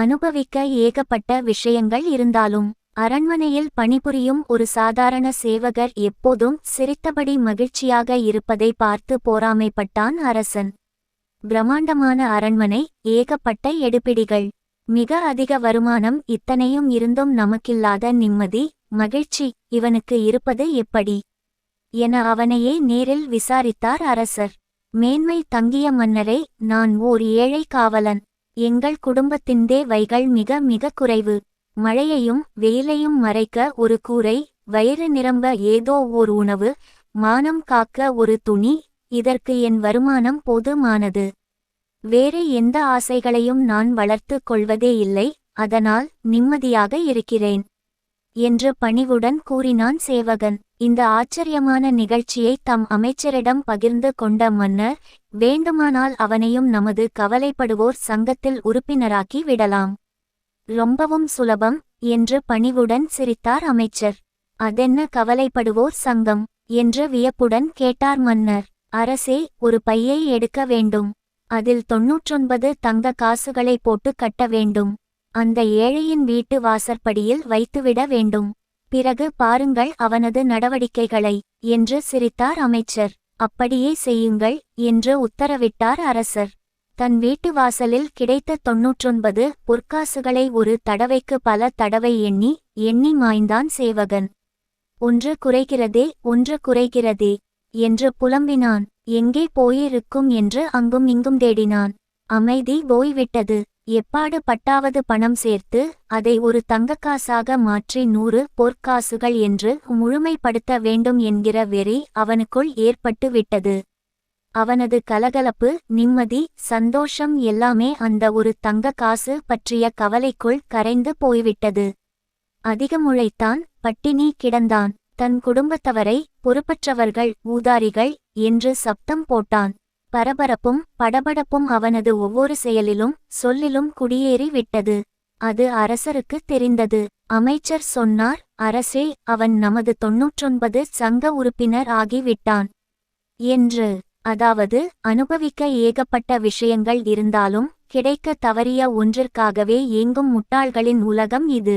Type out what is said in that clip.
அனுபவிக்க ஏகப்பட்ட விஷயங்கள் இருந்தாலும் அரண்மனையில் பணிபுரியும் ஒரு சாதாரண சேவகர் எப்போதும் சிரித்தபடி மகிழ்ச்சியாக இருப்பதை பார்த்து போராமைப்பட்டான் அரசன். பிரம்மாண்டமான அரண்மனை ஏகப்பட்ட எடுபிடிகள். மிக அதிக வருமானம் இத்தனையும் இருந்தும் நமக்கில்லாத நிம்மதி மகிழ்ச்சி இவனுக்கு இருப்பது எப்படி? என அவனையே நேரில் விசாரித்தார் அரசர். மேன்மை தங்கிய மன்னரே நான் ஓர் ஏழை காவலன். எங்கள் குடும்பத்தின் வைகள் மிக மிக குறைவு. மழையையும் வெயிலையும் மறைக்க ஒரு கூரை வயிறு நிரம்ப ஏதோ ஓர் உணவு மானம் காக்க ஒரு துணி இதற்கு என் வருமானம் போதுமானது. வேறு எந்த ஆசைகளையும் நான் வளர்த்துக் கொள்வதே இல்லை அதனால் நிம்மதியாக இருக்கிறேன் என்று பணிவுடன் கூறினான் சேவகன். இந்த ஆச்சரியமான நிகழ்ச்சியை தம் அமைச்சரிடம் பகிர்ந்து கொண்ட மன்னர் வேண்டுமானால் அவனையும் நமது கவலைப்படுவோர் சங்கத்தில் உறுப்பினராக்கி விடலாம். ரொம்பவும் சுலபம் என்று பணிவுடன் சிரித்தார் அமைச்சர். அதென்ன கவலைப்படுவோர் சங்கம்? என்று வியப்புடன் கேட்டார் மன்னர். அரசே ஒரு பையை எடுக்க வேண்டும். அதில் தொன்னூற்றொன்பது தங்க காசுகளை போட்டு கட்ட வேண்டும். அந்த ஏழையின் வீட்டு வாசற்படியில் வைத்துவிட வேண்டும். பிறகு பாருங்கள் அவனது நடவடிக்கைகளை என்று சிரித்தார் அமைச்சர். அப்படியே செய்யுங்கள் என்று உத்தரவிட்டார் அரசர். தன் வீட்டு வாசலில் கிடைத்த தொன்னூற்றொன்பது பொற்காசுகளை ஒரு தடவைக்கு பல தடவை எண்ணி எண்ணி மாய்ந்தான் சேவகன். ஒன்று குறைகிறதே ஒன்று குறைகிறதே என்று புலம்பினான். எங்கே போயிருக்கும்? என்று அங்கும் இங்கும் தேடினான். அமைதி போய்விட்டது. எப்பாடு பட்டாவது பணம் சேர்த்து அதை ஒரு தங்கக்காசாக மாற்றி நூறு பொற்காசுகள் என்று முழுமைப்படுத்த வேண்டும் என்கிற வெறி அவனுக்குள் ஏற்பட்டு விட்டது அவனது கலகலப்பு நிம்மதி சந்தோஷம் எல்லாமே அந்த ஒரு தங்க காசு பற்றிய கவலைக்குள் கரைந்து போய்விட்டது. அதிகமுழைத்தான் பட்டினி கிடந்தான். தன் குடும்பத்தவரை பொறுப்பற்றவர்கள் ஊதாரிகள் என்று சப்தம் போட்டான். பரபரப்பும் படபடப்பும் அவனது ஒவ்வொரு செயலிலும் சொல்லிலும் குடியேறி விட்டது. அது அரசருக்கு தெரிந்தது. அமைச்சர் சொன்னார் அரசே அவன் நமது தொன்னூற்றொன்பது சங்க உறுப்பினர் ஆகிவிட்டான். என்று. அதாவது அனுபவிக்க ஏகப்பட்ட விஷயங்கள் இருந்தாலும் கிடைக்க தவறிய ஒன்றிற்காகவே ஏங்கும் முட்டாள்களின் உலகம் இது.